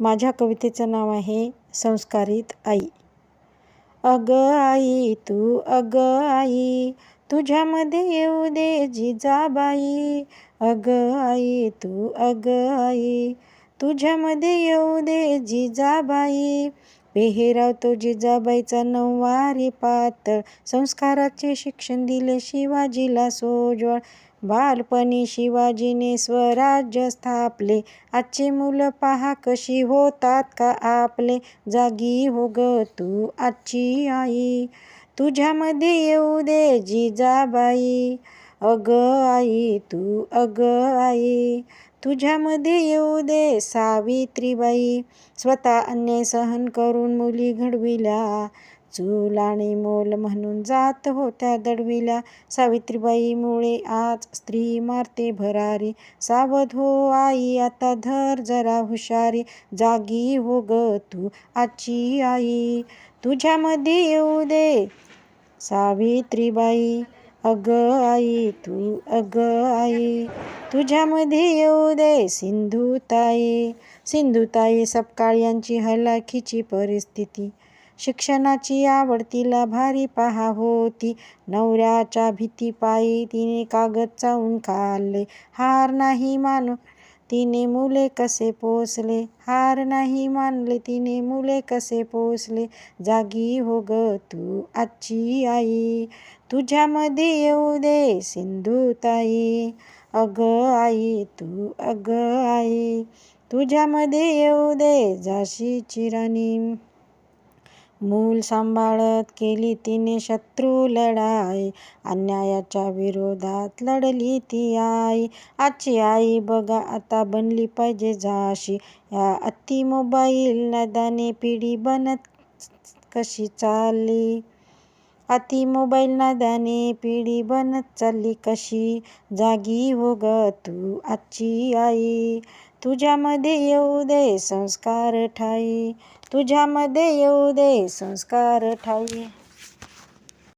माझ्या कवितेचं नाव आहे संस्कारित आई. अग आई तू अग आई तुझ्यामध्ये येऊ दे जिजाबाई. अग आई तू अग आई तुझ्यामध्ये येऊ दे जिजाबाई. पेहेराव तो जिजाबाईचा नऊवारी पातळ संस्काराचे शिक्षण दिले शिवाजीला सोजवळ. बालपणी शिवाजीने स्वराज्य स्थापले. आजचे मुलं पहा कशी होतात का आपले. जागी हो ग तू आजची आई. तुझ्यामध्ये येऊ दे जिजाबाई. अग आई तू अग आई. तुझ्यामध्ये येऊ दे सावित्रीबाई. स्वतः अन्याय सहन करून मुली घडविल्या. चूल आणि मोल म्हणून जात होत्या दडविल्या सावित्रीबाईमुळे आज स्त्री मारते भरारी. सावध हो आई आता धर जरा हुशारी. जागी हो ग तू आजची आई. तुझ्यामध्ये येऊ दे. सावित्रीबाई अग आई तू अग आई. तुझ्यामध्ये येऊ दे सिंधुताई. सिंधुताई सपकाळ यांची हलाखीची परिस्थिती. शिक्षणाची आवड तिला भारी पहा होती. नवऱ्याच्या भीतीपायी तिने कागद चावून खाल्ले. हार नाही मानू तिने मुले कसे पोसले. हार नाही मानले तिने मुले कसे पोसले. जागी हो ग तू आजची आई. तुझ्यामध्ये येऊ दे सिंधुताई. अग आई तू अग आई. तुझ्यामध्ये येऊ दे झाशीची राणी. मूल सांभाळत केली तिने शत्रू लढाई. अन्यायाच्या विरोधात लढली ती आई. आजची आई बघा आता बनली पाहिजे झाशी. या अति मोबाईल नादाने पिढी बनत कशी चालली? अति मोबाईल नादाने पिढी बनत चालली कशी? जागी हो ग तू आजची आई. तुझ्यामध्ये येऊ दे संस्कार ठाई. तुझ्यामध्ये येऊ दे संस्कार ठाई.